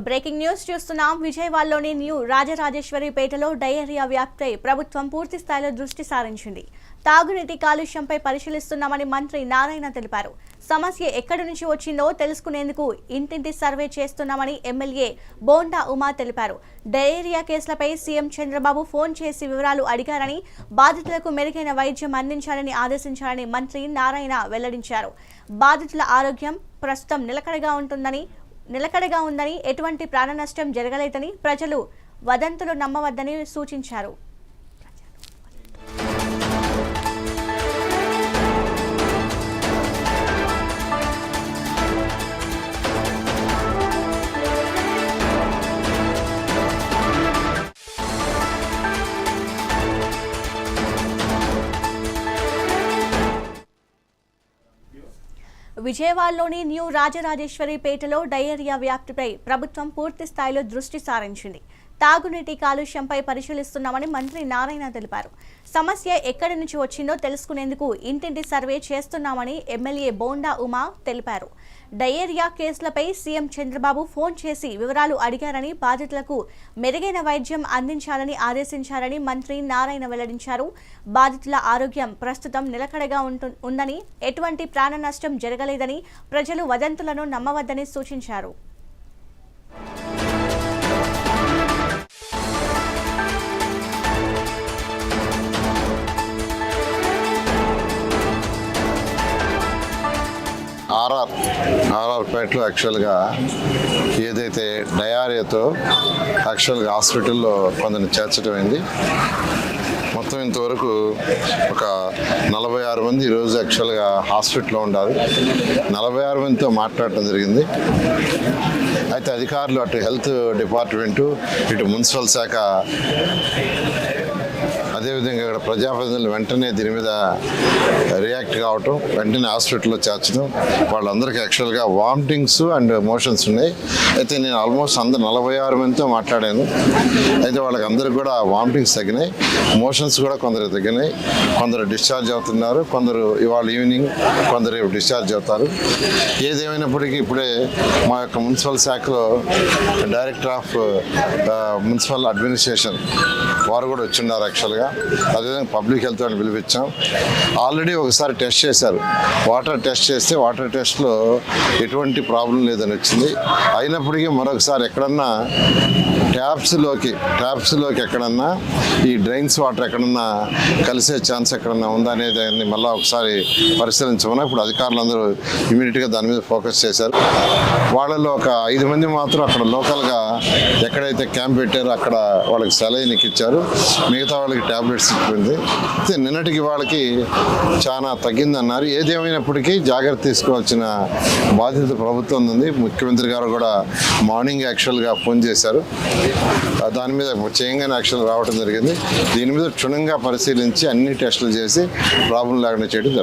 Breaking news చూస్తున్నాం. విజయవాడలోని new రాజరాజేశ్వరిపేటలో diarrhoea వ్యాప్తిపై ప్రభుత్వం పూర్తి స్థాయిలో దృష్టి సారించింది. తాగునీటి కాలుష్యంపై పరిశీలిస్తున్నామని మంత్రి నారాయణ తెలిపారు. సమస్య ఎక్కడి నుంచి వచ్చిందో తెలుసుకునేందుకు ఇంటింటి సర్వే చేస్తున్నామని ఎమ్మెల్యే బోండా ఉమా తెలిపారు. డయేరియా కేసులపై సీఎం చంద్రబాబు ఫోన్ చేసి వివరాలు అడిగారని బాధితులకు మెరుగైన వైద్యం అందించాలని ఆదేశించారని మంత్రి నారాయణ వెల్లడించారు. బాధితుల ఆరోగ్యం ప్రస్తుతం నిలకడగా ఉంటుందని నిలకడగా ఉందని ఎటువంటి ప్రాణ నష్టం జరగలేదని ప్రజలు వదంతులు నమ్మవద్దని సూచించారు. విజయవాడలోని న్యూ రాజరాజేశ్వరిపేటలో డయేరియా వ్యాప్తిపై ప్రభుత్వం పూర్తి స్థాయిలో దృష్టి సారించింది. తాగునీటి కాలుష్యంపై పరిశీలిస్తున్నామని మంత్రి నారాయణ తెలిపారు. సమస్య ఎక్కడి నుంచి వచ్చిందో తెలుసుకునేందుకు ఇంటింటి సర్వే చేస్తున్నామని ఎమ్మెల్యే బోండా ఉమా తెలిపారు. డయేరియా కేసులపై సీఎం చంద్రబాబు ఫోన్ చేసి వివరాలు అడిగారని బాధితులకు మెరుగైన వైద్యం అందించాలని ఆదేశించారని మంత్రి నారాయణ వెల్లడించారు. బాధితుల ఆరోగ్యం ప్రస్తుతం నిలకడగా ఉందని ఎటువంటి ప్రాణ నష్టం జరగలేదని ప్రజలు వదంతులను నమ్మవద్దని సూచించారు. ఆర్ఆర్ యాక్చువల్గా ఏదైతే డయారియాతో యాక్చువల్గా హాస్పిటల్లో కొందరిని చేర్చటమైంది. మొత్తం ఇంతవరకు ఒక నలభై ఆరు మంది ఈరోజు యాక్చువల్గా హాస్పిటల్లో ఉండాలి. నలభై ఆరు మందితో మాట్లాడటం జరిగింది. అయితే అధికారులు అటు హెల్త్ డిపార్ట్మెంటు ఇటు మున్సిపల్ శాఖ అదేవిధంగా ఇక్కడ ప్రజాప్రతినిధులు వెంటనే దీని మీద రియాక్ట్ కావటం వెంటనే హాస్పిటల్లో చేర్చడం వాళ్ళందరికీ యాక్చువల్గా వామిటింగ్స్ అండ్ మోషన్స్ ఉన్నాయి. అయితే నేను ఆల్మోస్ట్ అందరు నలభై ఆరు మందితో మాట్లాడాను. అయితే వాళ్ళకి అందరికి కూడా వామిటింగ్స్ తగ్గినాయి. మోషన్స్ కూడా కొందరు తగ్గినాయి. కొందరు డిశ్చార్జ్ అవుతున్నారు. కొందరు ఇవాళ ఈవినింగ్ కొందరు రేపు డిశ్చార్జ్ అవుతారు. ఏదేమైనప్పటికీ ఇప్పుడే మా యొక్క మున్సిపల్ శాఖలో డైరెక్టర్ ఆఫ్ మున్సిపల్ అడ్మినిస్ట్రేషన్ వారు కూడా వచ్చిన్నారు యాక్చువల్గా అదేవిధంగా పబ్లిక్ హెల్త్ అని పిలిపించాం. ఆల్రెడీ ఒకసారి టెస్ట్ చేశారు. వాటర్ టెస్ట్ చేస్తే వాటర్ టెస్ట్లో ఎటువంటి ప్రాబ్లం లేదని వచ్చింది. అయినప్పటికీ మరొకసారి ఎక్కడన్నా ట్యాప్స్లోకి ట్యాప్స్లోకి ఎక్కడన్నా ఈ డ్రైన్స్ వాటర్ ఎక్కడన్నా కలిసే ఛాన్స్ ఎక్కడన్నా ఉందా అనేది దాన్ని మళ్ళీ ఒకసారి పరిశీలించమని ఇప్పుడు అధికారులందరూ ఇమీడియట్గా దాని మీద ఫోకస్ చేశారు. వాళ్ళలో ఒక ఐదు మంది మాత్రం అక్కడ లోకల్గా ఎక్కడైతే క్యాంప్ పెట్టారో అక్కడ వాళ్ళకి సెలైన్ ఇచ్చారు మిగతా వాళ్ళకి టాబ్లెట్స్ ఇచ్చింది అయితే నిన్నటికి వాళ్ళకి చాలా తగ్గిందన్నారు. ఏదేమైనప్పటికీ జాగ్రత్త తీసుకోవాల్సిన బాధ్యత ప్రభుత్వం ఉంది. ముఖ్యమంత్రి గారు కూడా మార్నింగ్ యాక్చువల్గా ఫోన్ చేశారు. దాని మీద చేయంగానే యాక్షన్ రావడం జరిగింది. దీని మీద క్షుణ్ణంగా పరిశీలించి అన్ని టెస్టులు చేసి ప్రాబ్లం లేకుండా చేయడం